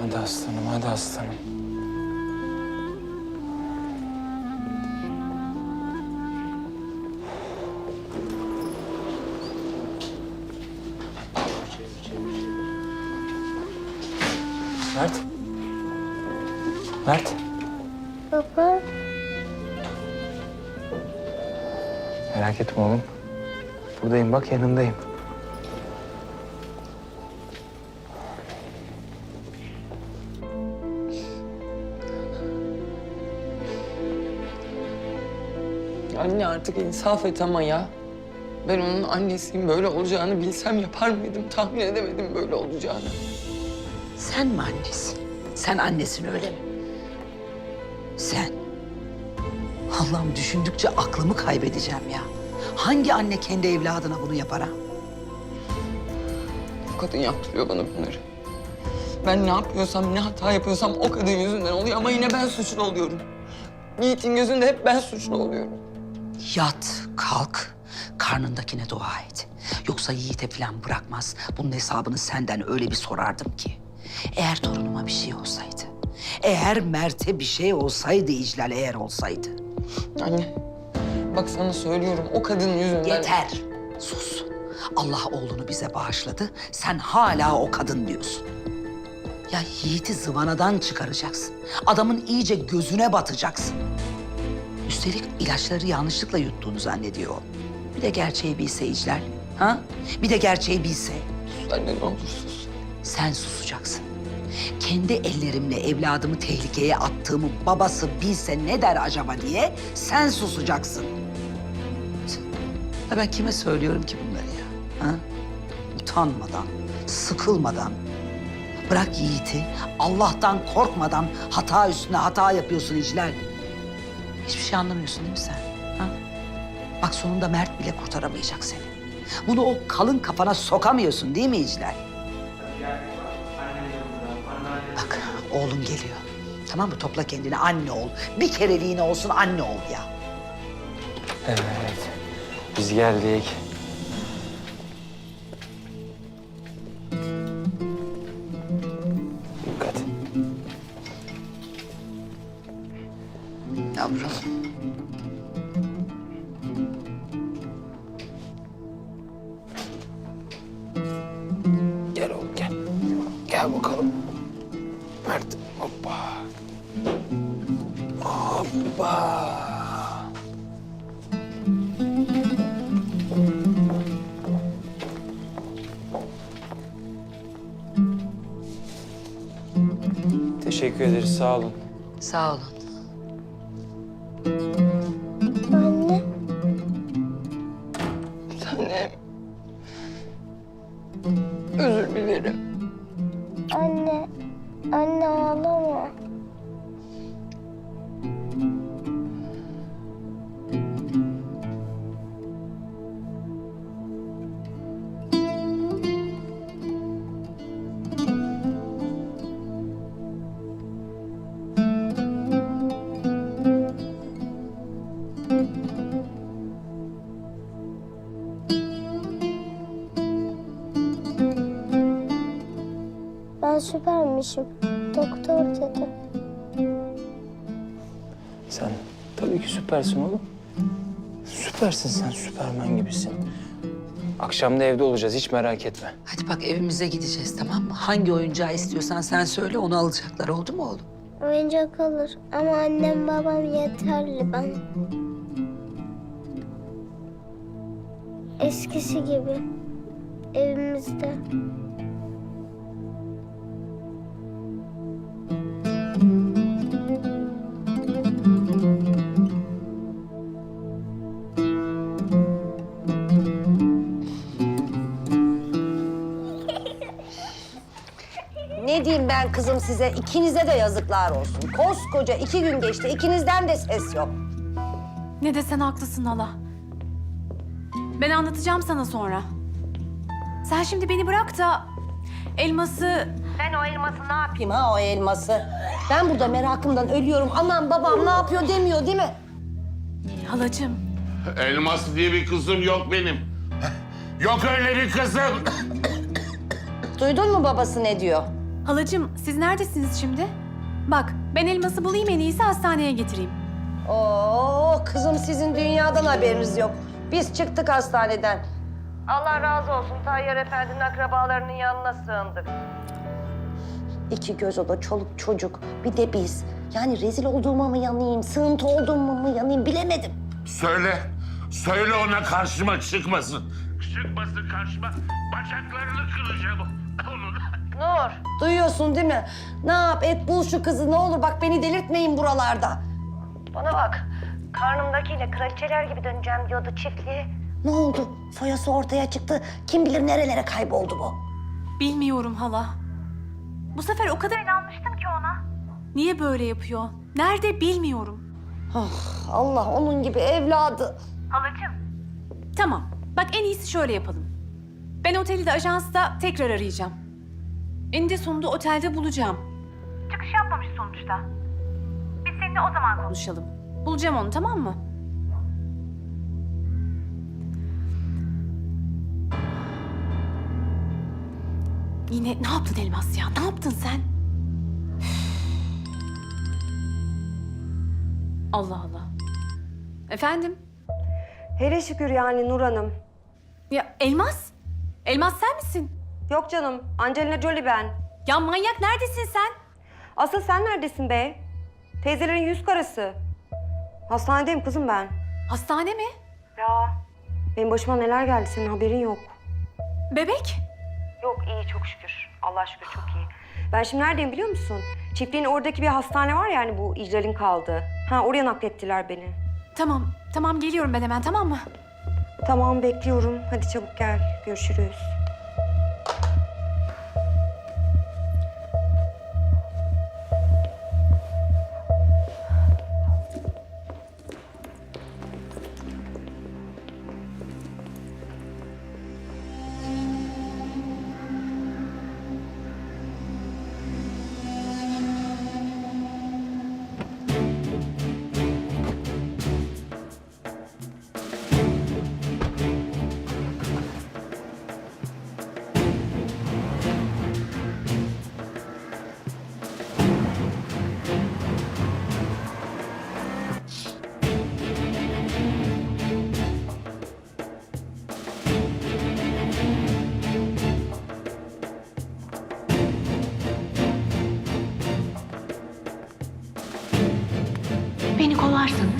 Hadi aslanım, hadi aslanım. Mert. Mert. Baba, Merak etme oğlum. Buradayım bak yanındayım. Anne artık insaf et ama ya. Ben onun annesiyim. Böyle olacağını bilsem yapar mıydım? Tahmin edemedim böyle olacağını. Sen mi annesin? Sen annesin öyle mi? Sen. Allah'ım düşündükçe aklımı kaybedeceğim ya. Hangi anne kendi evladına bunu yapar ha? O kadın yaptırıyor bana bunları. Ben ne yapıyorsam, ne hata yapıyorsam o kadın yüzünden oluyor ama yine ben suçlu oluyorum. Yiğit'in gözünde hep ben suçlu oluyorum. Yat, kalk, karnındakine dua et. Yoksa Yiğit'e falan bırakmaz. Bunun hesabını senden öyle bir sorardım ki. Eğer torunuma bir şey olsaydı, eğer Mert'e bir şey olsaydı İclal eğer olsaydı. Anne, bak sana söylüyorum o kadın yüzünden... Yeter, sus. Allah oğlunu bize bağışladı, sen hala o kadın diyorsun. Ya Yiğit'i zıvanadan çıkaracaksın. Adamın iyice gözüne batacaksın. Üstelik ilaçları yanlışlıkla yuttuğunu zannediyor. Bir de gerçeği bilse İclal. Ha? Bir de gerçeği bilse. Sus anne ne olur sus. Sen susacaksın. Kendi ellerimle evladımı tehlikeye attığımı babası bilse ne der acaba diye sen susacaksın. Ya ben kime söylüyorum ki bunları ya? Ha? Utanmadan, sıkılmadan. Bırak Yiğit'i Allah'tan korkmadan hata üstüne hata yapıyorsun İclal. Hiçbir şey anlamıyorsun değil mi sen? Ha? Bak sonunda Mert bile kurtaramayacak seni. Bunu o kalın kafana sokamıyorsun değil mi İclal? Bak oğlum geliyor. Tamam mı? Topla kendini anne ol. Bir kereliğine olsun anne ol ya. Evet. Biz geldik. Yavrum. Gel oğlum gel. Gel bakalım. Mert. Hoppa. Hoppa. Teşekkür ederiz. Sağ olun. Sağ olun. Süpermişim. Doktor dedi. Sen tabii ki süpersin oğlum. Süpersin sen. Süpermen gibisin. Akşam da evde olacağız. Hiç merak etme. Hadi bak evimize gideceğiz tamam mı? Hangi oyuncağı istiyorsan sen söyle onu alacaklar oldu mu oğlum? Oyuncak alır ama annem babam yeterli bana. Eskisi gibi. Evimizde. Ben kızım size? İkinize de yazıklar olsun. Koskoca iki gün geçti. ikinizden de ses yok. Ne desen haklısın hala. Ben anlatacağım sana sonra. Sen şimdi beni bırak da elması Ben o elması ne yapayım ha o elması? Ben burada merakımdan ölüyorum. Aman babam ne yapıyor demiyor değil mi? halacığım. Elmas diye bir kızım yok benim. Yok öyle bir kızım. duydun mu babası ne diyor? Halacığım siz neredesiniz şimdi? Bak ben elması bulayım en iyisi hastaneye getireyim. Oo kızım sizin dünyadan haberiniz yok. Biz çıktık hastaneden. Allah razı olsun Tayyar Efendi'nin akrabalarının yanına sığındık. İki göz oda, çoluk çocuk, bir de biz. Yani rezil olduğuma mı yanayım, sığıntı olduğuma mı yanayım bilemedim. Söyle. Söyle ona karşıma çıkmasın. Çıkmasın karşıma. Bacaklarını kıracağım onun. Nur, duyuyorsun değil mi? Ne yap et bul şu kızı ne olur bak beni delirtmeyin buralarda. Bana bak, karnımdakiyle kraliçeler gibi döneceğim diyordu çiftliğe. Ne oldu? Foyası ortaya çıktı. Kim bilir nerelere kayboldu bu? Bilmiyorum hala. Bu sefer o kadar inanmıştım ki ona. Niye böyle yapıyor? Nerede bilmiyorum. Ah, Allah onun gibi evladı. Tamam. Bak en iyisi şöyle yapalım. Ben oteli de ajansta tekrar arayacağım. Eninde sonunda otelde bulacağım. Çıkış yapmamış sonuçta. Biz seninle o zaman konuş. Konuşalım. Bulacağım onu tamam mı? Yine ne yaptın Elmas ya? Ne yaptın sen? Allah Allah. Efendim? Hele şükür yani Nur Hanım. Ya Elmas? Elmas sen misin? Yok canım, Angelina Jolie ben. Ya manyak neredesin sen? Asıl sen neredesin be? Teyzelerin yüz karası. Hastanedeyim kızım ben. Hastane mi? Ya. Benim başıma neler geldi senin haberin yok. Bebek? Yok iyi çok şükür. Allah şükür çok iyi. Ben şimdi neredeyim biliyor musun? Çiftliğin oradaki bir hastane var yani bu İclal'in kaldığı. Ha oraya naklettiler beni. Tamam, tamam geliyorum ben hemen tamam mı? Tamam bekliyorum. Hadi çabuk gel. Görüşürüz. Beni kovarsanız